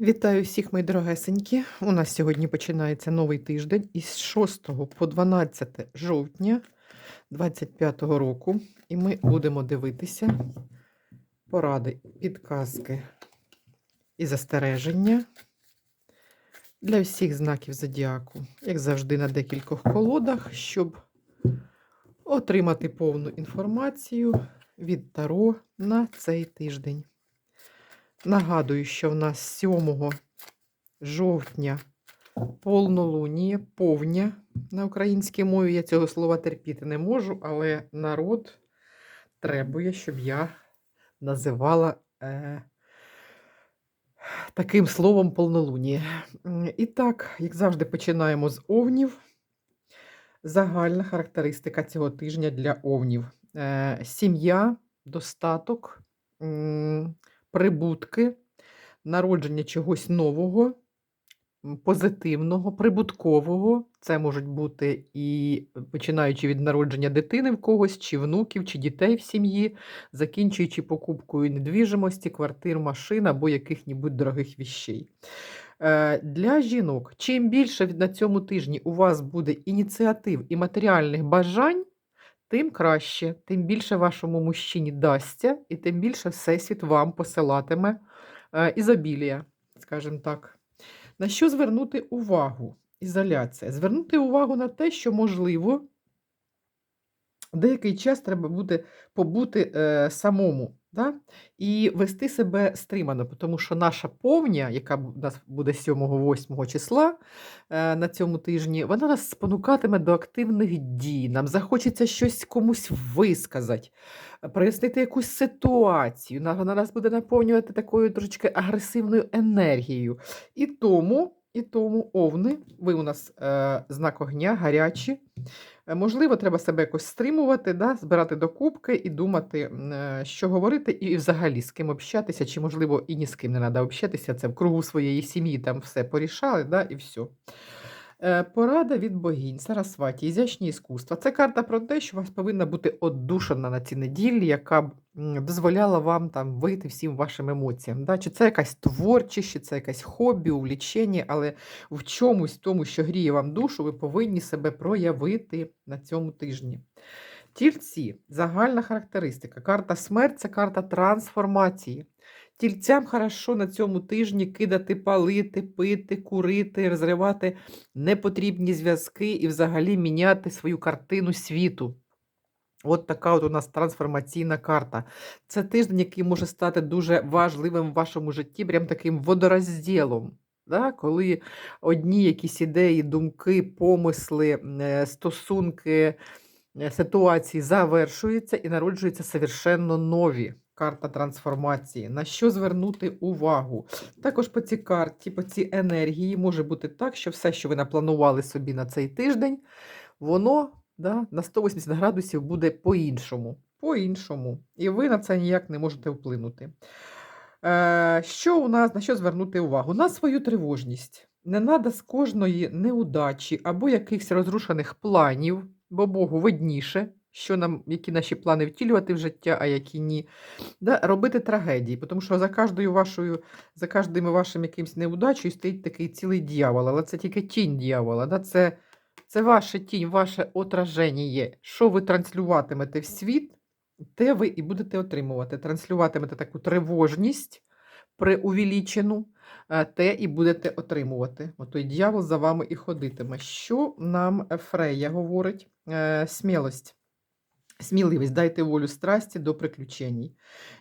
Вітаю всіх, мої дорогесенькі. У нас сьогодні починається новий тиждень із 6 по 12 жовтня 2025 року. І ми будемо дивитися поради, підказки і застереження для всіх знаків зодіаку, як завжди, на декількох колодах, щоб отримати повну інформацію від Таро на цей тиждень. Нагадую, що в нас 7 жовтня повнолунія, повня на українській мові. Я цього слова терпіти не можу, але народ требує, щоб я називала е, таким словом повнолунія. І так, як завжди, починаємо з овнів. Загальна характеристика цього тижня для овнів: Е, сім'я, достаток. м, прибутки, народження чогось нового, позитивного, прибуткового. Це можуть бути і починаючи від народження дитини в когось, чи внуків, чи дітей в сім'ї, закінчуючи покупкою недвіжимості, квартир, машин або яких-небудь дорогих віщей. Е, Для жінок, чим більше на цьому тижні у вас буде ініціатив і матеріальних бажань, тим краще, тим більше вашому мужчині дасться, і тим більше Всесвіт вам посилатиме е, ізобілія, скажімо так. На що звернути увагу? Ізоляція. Звернути увагу на те, що, можливо, деякий час треба буде побути е, самому. Да? І вести себе стримано, тому що наша повня, яка у нас буде 7-8 числа е, на цьому тижні, вона нас спонукатиме до активних дій. Нам захочеться щось комусь висказати, е, прояснити якусь ситуацію. на- Вона нас буде наповнювати такою трошечки агресивною енергією. І тому, і тому овни, ви у нас е, знак огня, гарячі. Е, Можливо, треба себе якось стримувати, да, збирати докупки і думати, е, що говорити, і взагалі з ким общатися, чи, можливо, і ні з ким не треба общатися. Це в кругу своєї сім'ї там все порішали, да, і все. Е, Порада від богінь, Сарасваті, ізящні іскусства. Це карта про те, що у вас повинна бути оддушена на ці неділі, яка б дозволяла вам там вийти всім вашим емоціям. Да? Чи це якась творчість, чи це якесь хобі, увлічення, але в чомусь тому, що гріє вам душу, ви повинні себе проявити на цьому тижні. Тільці загальна характеристика. Карта смерть це карта трансформації. Тільцям хорошо на цьому тижні кидати, палити, пити, курити, розривати непотрібні зв'язки і взагалі міняти свою картину світу. От така от у нас трансформаційна карта. Це тиждень, який може стати дуже важливим в вашому житті, прям таким водорозділом. Да? Коли одні якісь ідеї, думки, помисли, е, стосунки, е, ситуації завершуються і народжуються совершенно нові. Карта трансформації. На що звернути увагу? Також по цій карті, по цій енергії може бути так, що все, що ви напланували собі на цей тиждень, воно да, на 180 градусів буде по-іншому. По-іншому. І ви на це ніяк не можете вплинути. Е, що у нас, на що звернути увагу? На свою тривожність. Не треба з кожної неудачі або якихось розрушених планів, бо Богу видніше, що нам, які наші плани втілювати в життя, а які ні. Да, робити трагедії, тому що за кожною вашою, за кожним вашим якимсь неудачею стоїть такий цілий дьявол, але це тільки тінь дьявола. Да? Це, це ваша тінь, ваше отраження. Що ви транслюватимете в світ, те ви і будете отримувати. Транслюватимете таку тривожність преувеличену, е, те і будете отримувати. Отой дьявол за вами і ходитиме. Що нам Фрея говорить? Е, Смілость. Сміливість, дайте волю страсті до приключень.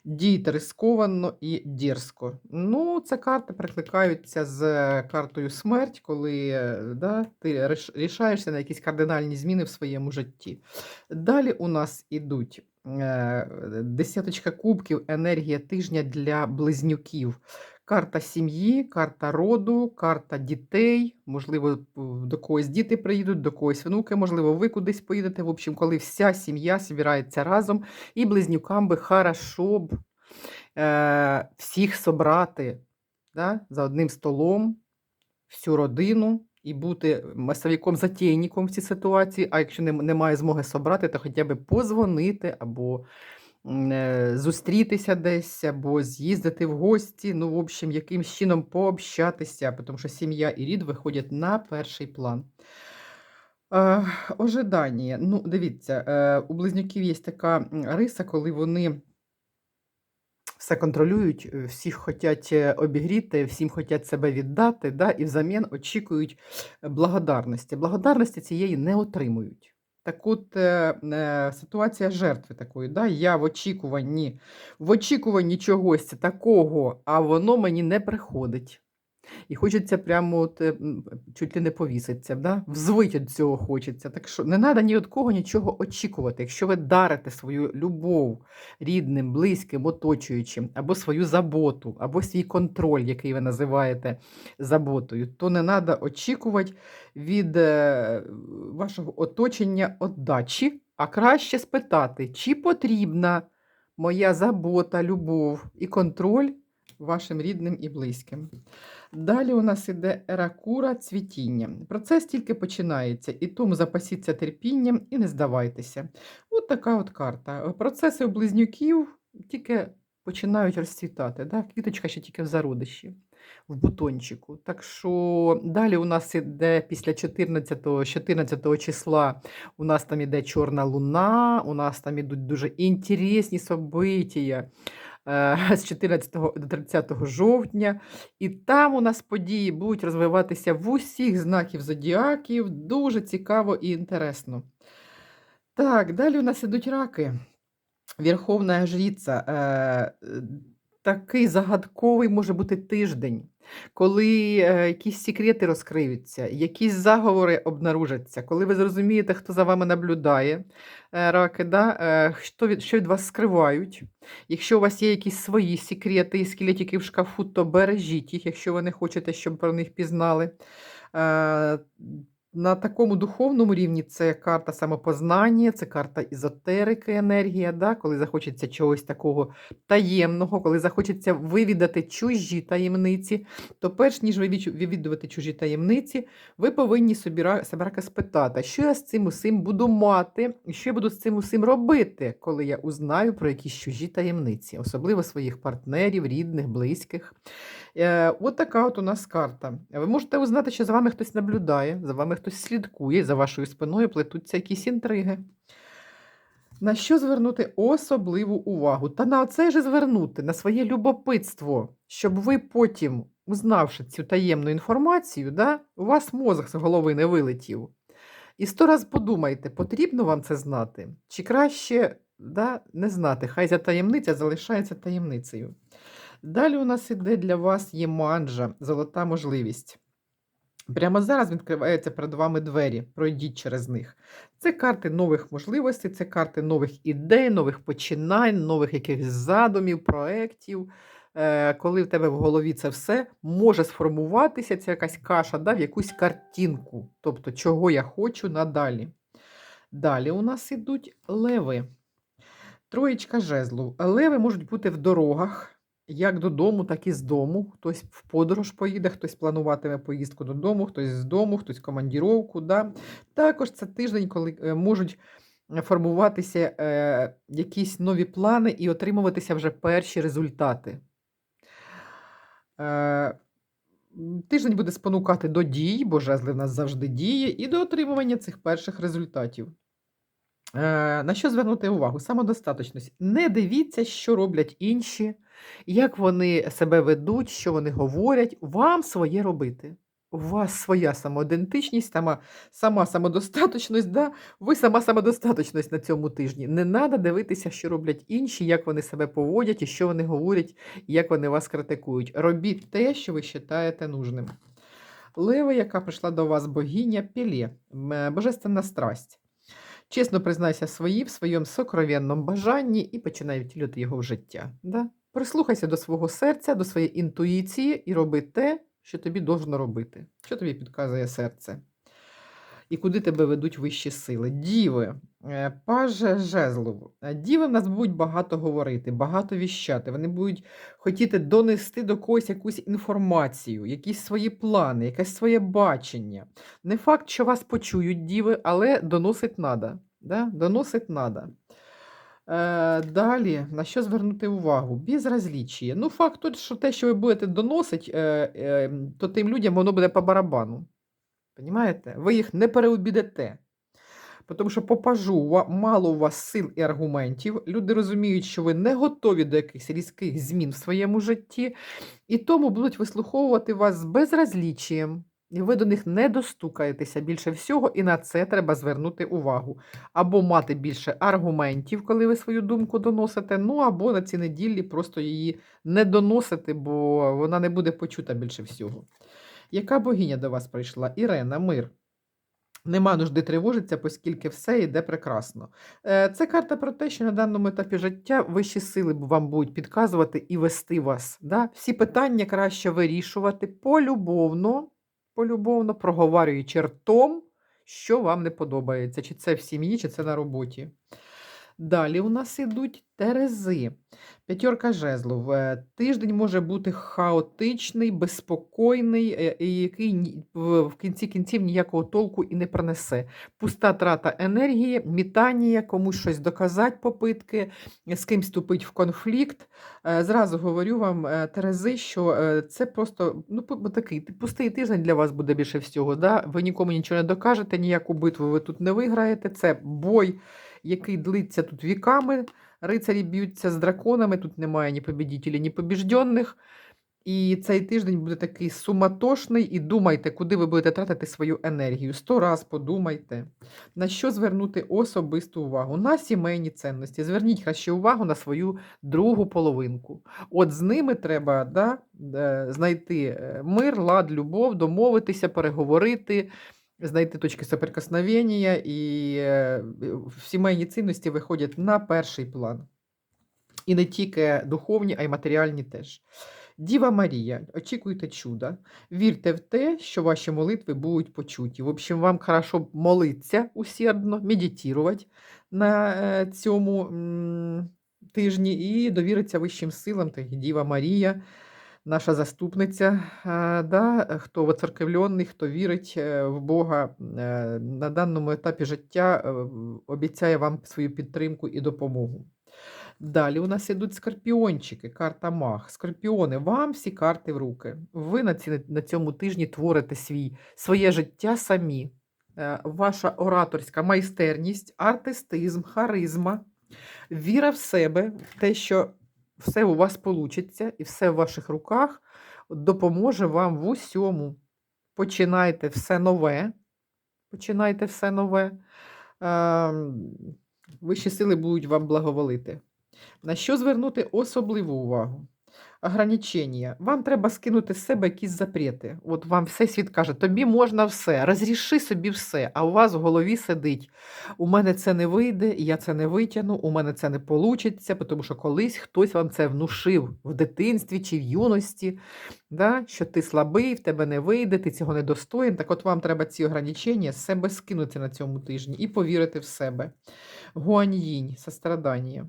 Дійте рисковано і дерзко. Ну, це карти прикликаються з картою смерть, коли е, да, ти рішаєшся на якісь кардинальні зміни в своєму житті. Далі у нас ідуть е, десяточка кубків, енергія тижня для близнюків. Карта сім'ї, карта роду, карта дітей. Можливо, до когось діти приїдуть, до когось внуки, можливо, ви кудись поїдете. В общем, коли вся сім'я збирається разом, і близнюкам би хорошо б е, всіх собрати да, за одним столом, всю родину. І бути масовиком затейником в цій ситуації, а якщо немає змоги собрати, то хоча б позвонити або зустрітися десь або з'їздити в гості, ну, в общем, якимсь чином пообщатися, тому що сім'я і рід виходять на перший план. Е, ожидання. Ну, дивіться, е, у близнюків є така риса, коли вони все контролюють, е, всіх хочуть е, обігріти, всім хочуть себе віддати, да, і взамін очікують е, благодарності. Благодарності цієї не отримують. Так от е, е, ситуація жертви такої, да, я в очікуванні, в очікуванні чогось такого, а воно мені не приходить. І хочеться прямо от, е, чуть ли не повіситься, да? взвить від цього хочеться. Так що не треба ні від кого нічого очікувати. Якщо ви дарите свою любов рідним, близьким, оточуючим, або свою заботу, або свій контроль, який ви називаєте заботою, то не треба очікувати від е, вашого оточення отдачі, а краще спитати, чи потрібна моя забота, любов і контроль вашим рідним і близьким. Далі у нас іде еракура цвітіння. Процес тільки починається, і тому запасіться терпінням і не здавайтеся. От така от карта. Процеси у близнюків тільки починають розцвітати. Да? Квіточка ще тільки в зародищі, в бутончику. Так що далі у нас іде після 14 14 числа у нас там іде чорна луна, у нас там ідуть дуже інтересні события з 14 до 30 жовтня. І там у нас події будуть розвиватися в усіх знаків зодіаків. Дуже цікаво і інтересно. Так, далі у нас ідуть раки. Верховна жриця. Е, е, такий загадковий може бути тиждень, коли е, якісь секрети розкриються, якісь заговори обнаружаться, коли ви зрозумієте, хто за вами наблюдає, е, раки, да? е, що, від, що від вас скривають. Якщо у вас є якісь свої секрети і скелетики в шкафу, то бережіть їх, якщо ви не хочете, щоб про них пізнали. На такому духовному рівні це карта самопознання, це карта ізотерики, енергія, да? коли захочеться чогось такого таємного, коли захочеться вивідати чужі таємниці, то перш ніж ви вивідувати чужі таємниці, ви повинні собі себе спитати, що я з цим усім буду мати, і що я буду з цим усім робити, коли я узнаю про якісь чужі таємниці, особливо своїх партнерів, рідних, близьких. Е, От така от у нас карта. Ви можете узнати, що за вами хтось наблюдає, за вами хтось слідкує, за вашою спиною плетуться якісь інтриги. На що звернути особливу увагу? Та на це ж звернути, на своє любопитство, щоб ви потім, узнавши цю таємну інформацію, да, у вас мозок з голови не вилетів. І сто раз подумайте, потрібно вам це знати, чи краще да, не знати. Хай ця таємниця залишається таємницею. Далі у нас іде для вас є манджа, золота можливість. Прямо зараз відкриваються перед вами двері, пройдіть через них. Це карти нових можливостей, це карти нових ідей, нових починань, нових якихось задумів, проєктів. Е, коли в тебе в голові це все може сформуватися, ця якась каша да, в якусь картинку, тобто, чого я хочу надалі. Далі у нас ідуть леви. Троєчка жезлу. Леви можуть бути в дорогах як додому, так і з дому. Хтось в подорож поїде, хтось плануватиме поїздку додому, хтось з дому, хтось командіровку. Да? Також це тиждень, коли е, можуть формуватися е, якісь нові плани і отримуватися вже перші результати. Е, Тиждень буде спонукати до дій, бо жезли в нас завжди діє, і до отримування цих перших результатів. Е, на що звернути увагу? Самодостаточність. Не дивіться, що роблять інші, як вони себе ведуть, що вони говорять. Вам своє робити. У вас своя самоідентичність, сама сама самодостаточність, да? ви сама самодостаточність на цьому тижні. Не треба дивитися, що роблять інші, як вони себе поводять, і що вони говорять, як вони вас критикують. Робіть те, що ви вважаєте нужним. Лева, яка прийшла до вас богиня, пілє, божественна страсть. Чесно признайся свої в своєму сокровенному бажанні і починай втілювати його в життя. Да? Прислухайся до свого серця, до своєї інтуїції і роби те, що тобі должно робити, що тобі підказує серце. І куди тебе ведуть вищі сили. Діви, е, паже жезлов. Е, діви в нас будуть багато говорити, багато віщати. Вони будуть хотіти донести до когось якусь інформацію, якісь свої плани, якесь своє бачення. Не факт, що вас почують діви, але доносить надо. Да? Доносить надо. Е, далі, на що звернути увагу? Безразлічіє. Ну, факт тут, що те, що ви будете доносити, е, е, то тим людям воно буде по барабану. Понімаєте? Ви їх не переобідете. Тому що по пажу мало у вас сил і аргументів. Люди розуміють, що ви не готові до якихось різких змін в своєму житті, і тому будуть вислуховувати вас з безразлічієм. І ви до них не достукаєтеся більше всього, і на це треба звернути увагу. Або мати більше аргументів, коли ви свою думку доносите, ну або на ці неділі просто її не доносити, бо вона не буде почута більше всього. Яка богиня до вас прийшла? Ірена, мир. Нема нужди тривожитися, оскільки все йде прекрасно. Е, Це карта про те, що на даному етапі життя вищі сили вам будуть підказувати і вести вас. Да? Всі питання краще вирішувати полюбовно, полюбовно проговорюючи ртом, що вам не подобається, чи це в сім'ї, чи це на роботі. Далі у нас ідуть терези. П'ятерка жезлов. Е, Тиждень може бути хаотичний, безспокійний, е, який в кінці кінців ніякого толку і не принесе. Пуста трата енергії, мітання, комусь щось доказати, попитки, з кимсь вступити в конфлікт. Е, Зразу говорю вам, Терези, що це просто ну, такий пустий тиждень для вас буде більше всього. Да? Ви нікому нічого не докажете, ніяку битву ви тут не виграєте. Це бой, який длиться тут віками. Рицарі б'ються з драконами, тут немає ні побідітелів, ні побіжденних. І цей тиждень буде такий суматошний, і думайте, куди ви будете тратити свою енергію. Сто раз подумайте, на що звернути особисту увагу. На сімейні цінності. Зверніть краще увагу на свою другу половинку. От з ними треба да, е, знайти е, мир, лад, любов, домовитися, переговорити, знайти точки соприкосновення, і е, сімейні цінності виходять на перший план. І не тільки духовні, а й матеріальні теж. Діва Марія, очікуйте чуда, вірте в те, що ваші молитви будуть почуті. В общем, вам хорошо молитися усердно, медитувати на е, цьому тижні і довіритися вищим силам, так Діва Марія, наша заступниця. е, Да, хто воцерквлений, хто вірить е, в Бога е, на даному етапі життя, е, обіцяє вам свою підтримку і допомогу. Далі у нас ідуть скорпіончики, карта Маг. Скорпіони, вам всі карти в руки. Ви на, ці, на цьому тижні творите свій, своє життя самі. Е, Ваша ораторська майстерність, артистизм, харизма, віра в себе, те, що все у вас вийде і все в ваших руках допоможе вам в усьому. Починайте все нове. Починайте все нове. Ем, Вищі сили будуть вам благоволити. На що звернути особливу увагу? Ограничення. Вам треба скинути з себе якісь запрети. От вам все світ каже, тобі можна все, розріши собі все, а у вас в голові сидить. У мене це не вийде, я це не витягну, у мене це не вийде, тому що колись хтось вам це внушив в дитинстві чи в юності, да? що ти слабий, в тебе не вийде, ти цього не достоїн. Так от вам треба ці ограничення з себе скинути на цьому тижні і повірити в себе. Гуаньїнь, сострадання.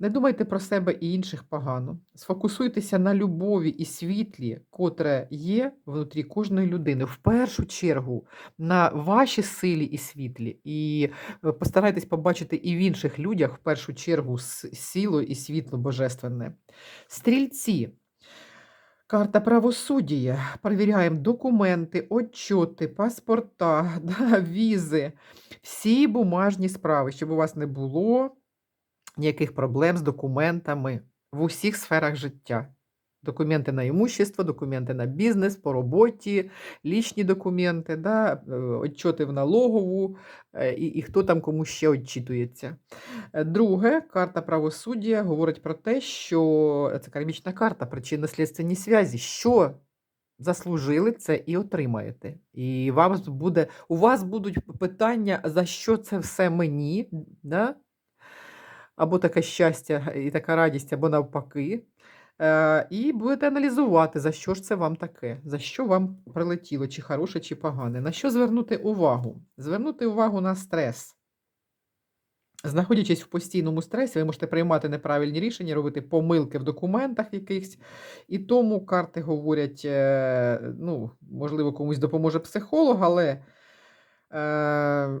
Не думайте про себе і інших погано. Сфокусуйтеся на любові і світлі, котре є внутрі кожної людини. В першу чергу на вашій силі і світлі. І е, постарайтесь побачити і в інших людях в першу чергу с- силу і світло божественне. Стрільці. Карта правосуддя. Перевіряємо документи, отчоти, паспорта, да, візи, всі бумажні справи, щоб у вас не було ніяких проблем з документами в усіх сферах життя. Документи на імущество, документи на бізнес, по роботі, лічні документи, да, е, отчоти в налогову е, і, і хто там кому ще отчитується. Е, Друге, карта правосуддя говорить про те, що це кармічна карта, причинно-слідственні зв'язі. Що заслужили це і отримаєте. І вам буде, у вас будуть питання, за що це все мені, да? Або таке щастя і така радість, або навпаки. Е, і будете аналізувати, за що ж це вам таке, за що вам прилетіло, чи хороше, чи погане. На що звернути увагу? Звернути увагу на стрес. Знаходячись в постійному стресі, ви можете приймати неправильні рішення, робити помилки в документах якихось. І тому карти говорять, е, ну, можливо, комусь допоможе психолог, але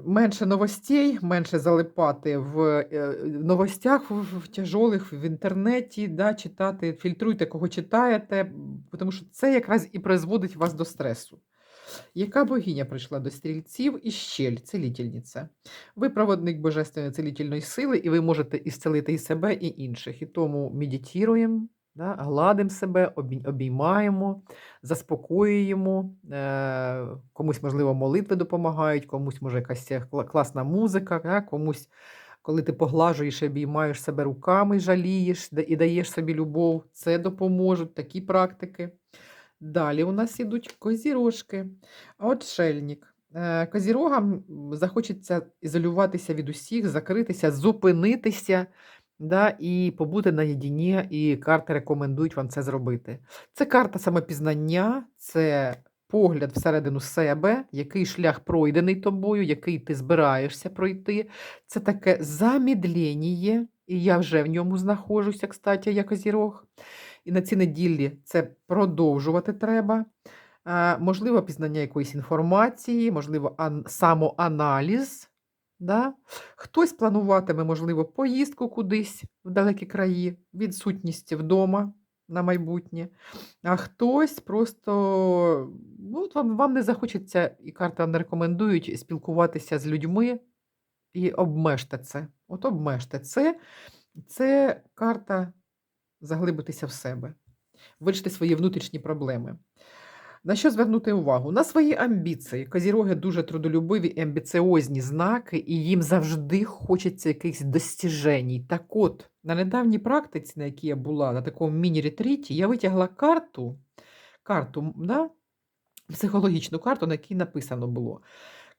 менше новостей, менше залипати в е, новостях в, тяжолих в інтернеті, да, читати, фільтруйте, кого читаєте, тому що це якраз і призводить вас до стресу. Яка богиня прийшла до стрільців і щель, целітельниця? Ви проводник божественної целітельної сили, і ви можете ісцелити і себе, і інших. І тому медитуємо, да, гладимо себе, обіймаємо, заспокоюємо. Е, комусь, можливо, молитви допомагають, комусь, може, якась класна музика, да, комусь. Коли ти поглажуєш обіймаєш себе руками, жалієш і даєш собі любов, це допоможуть такі практики. Далі у нас ідуть козірожки. Отшельник. Е, Козірогам захочеться ізолюватися від усіх, закритися, зупинитися да, і побути наєдині, і карти рекомендують вам це зробити. Це карта самопізнання, це погляд всередину себе, який шлях пройдений тобою, який ти збираєшся пройти. Це таке замідлення, і я вже в ньому знаходжуся, кстати, як козірог. І на цій неділі це продовжувати треба. Е, можливо, пізнання якоїсь інформації, можливо, самоаналіз. Да? Хтось плануватиме, можливо, поїздку кудись в далекі краї, відсутність вдома на майбутнє. А хтось просто ну, вам, вам не захочеться, і карти вам не рекомендують спілкуватися з людьми і обмежте це. От обмежте це. Це карта заглибитися в себе, вирішити свої внутрішні проблеми. На що звернути увагу? На свої амбіції. Козіроги дуже трудолюбиві і амбіціозні знаки, і їм завжди хочеться якихось достіжень. Так от, на недавній практиці, на якій я була, на такому міні-ретріті, я витягла карту, карту, да? психологічну карту, на якій написано було: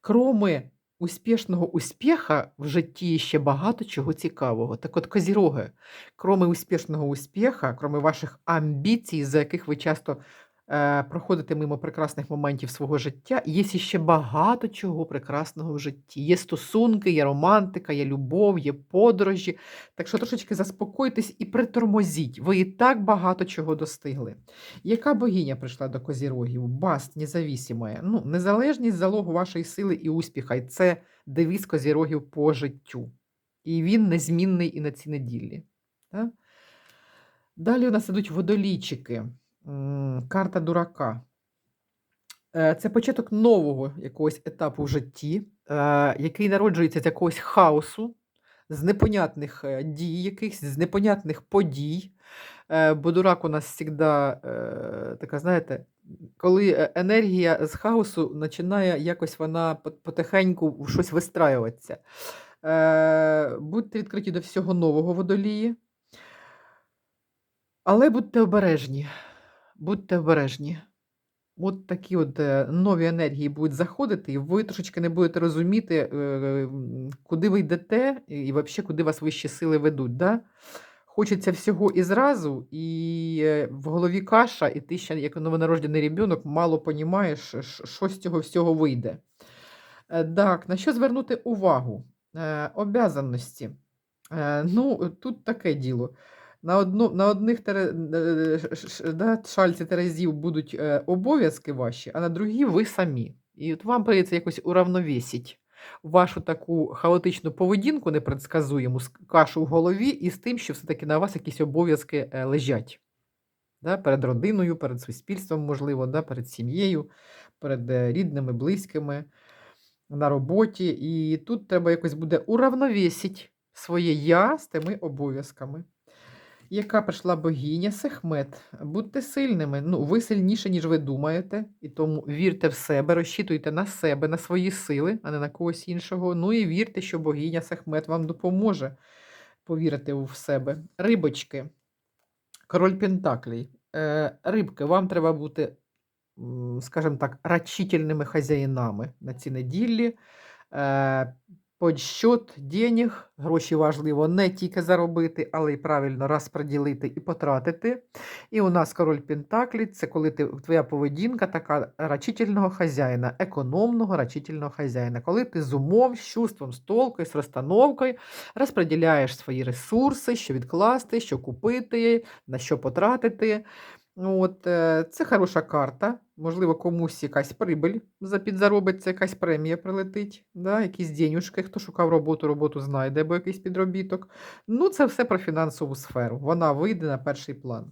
кроме успішного успіха в житті ще багато чого цікавого. Так от, козіроги, кроме успішного успіха, кроме ваших амбіцій, за яких ви часто е, проходите мимо прекрасних моментів свого життя, є ще багато чого прекрасного в житті. Є стосунки, є романтика, є любов, є подорожі. Так що трошечки заспокойтесь і притормозіть. Ви і так багато чого достигли. Яка богиня прийшла до козірогів? Баст независимая. Ну, незалежність залог вашої сили і успіха. І це девіз козірогів по життю. І він незмінний і на цій неділі. Так? Далі у нас ідуть водолійчики. Карта дурака. Е, Це початок нового якогось етапу в житті, е, який народжується з якогось хаосу, з непонятних е, дій, якихось, з непонятних подій. Бо дурак у нас завжди така, знаєте, коли енергія з хаосу починає якось вона потихеньку в щось вистраюватися. Будьте відкриті до всього нового водолії. Але будьте обережні. Будьте обережні. От такі от е, нові енергії будуть заходити, і ви трошечки не будете розуміти, е, куди ви йдете, і, взагалі, куди вас вищі сили ведуть. Да? Хочеться всього і зразу, і е, в голові каша, і ти ще, як новонароджений ребенок, мало понімаєш, що з цього всього вийде. Так, на що звернути увагу? Обязанності. Е, Ну, тут таке діло. На, одну, на одних е, ш- да, шальці терезів будуть е, обов'язки ваші, а на другі ви самі. І от вам прийдеться якось уравновесить вашу таку хаотичну поведінку непредсказуєму, с- кашу в голові, і з тим, що все-таки на вас якісь обов'язки е, лежать. Да, перед родиною, перед суспільством, можливо, да, перед сім'єю, перед е, рідними, близькими, на роботі. І тут треба якось буде уравновесить своє я з тими обов'язками. Яка прийшла богиня Сехмет. Будьте сильними. Ну, ви сильніше, ніж ви думаєте, і тому вірте в себе, розчитуйте на себе, на свої сили, а не на когось іншого. Ну і вірте, що богиня Сехмет вам допоможе повірити в себе. Рибочки, король Пентаклей. Е, рибки, вам треба бути, скажімо так, рачительними хазяїнами на ці неділі. Подсчет денег, гроші важливо не тільки заробити, але й правильно розподілити і потратити. І у нас король Пентаклі це коли ти, твоя поведінка така рачительного хазяїна, економного рачительного хазяїна, коли ти з умом, з чувством, з толкою, з розстановкою розподіляєш свої ресурси, що відкласти, що купити, на що потратити. От, е, це хороша карта. Можливо, комусь якась прибиль за підзаробиться, якась премія прилетить, да, якісь денюжки. Хто шукав роботу, роботу знайде, або якийсь підробіток. Ну, це все про фінансову сферу. Вона вийде на перший план.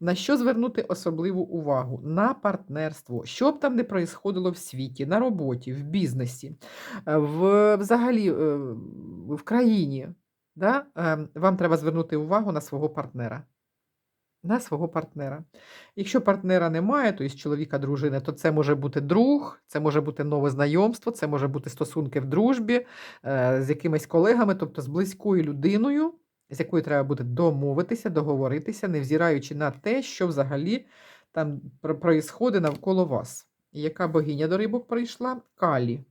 На що звернути особливу увагу? На партнерство. Що б там не происходило в світі, на роботі, в бізнесі, е, в, взагалі е, в країні. Да? е, Вам треба звернути увагу на свого партнера. На свого партнера. Якщо партнера немає, то із чоловіка, дружини, то це може бути друг, це може бути нове знайомство, це може бути стосунки в дружбі е, з якимись колегами, тобто з близькою людиною, з якою треба буде домовитися, договоритися, невзираючи на те, що взагалі там про- проїсходить навколо вас. І яка богиня до рибок прийшла? Калі.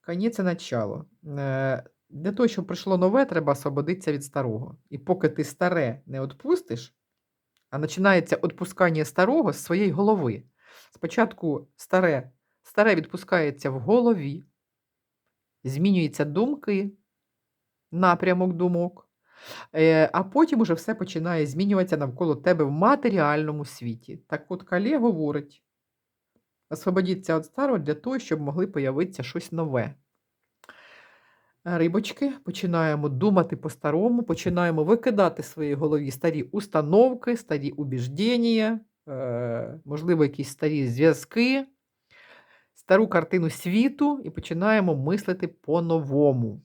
Кані це начало. Е, Для того, щоб прийшло нове, треба освободитися від старого. І поки ти старе не відпустиш, починається відпускання старого з своєї голови. Спочатку старе, старе відпускається в голові, змінюються думки, напрямок думок, е, а потім уже все починає змінюватися навколо тебе в матеріальному світі. Так от Калє говорить: освободіться від старого для того, щоб могли появитися щось нове. Рибочки, починаємо думати по-старому, починаємо викидати в своїй голові старі установки, старі убіждення, е, можливо, якісь старі зв'язки, стару картину світу і починаємо мислити по-новому.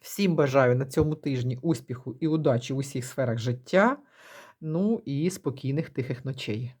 Всім бажаю на цьому тижні успіху і удачі в усіх сферах життя. Ну і спокійних тихих ночей.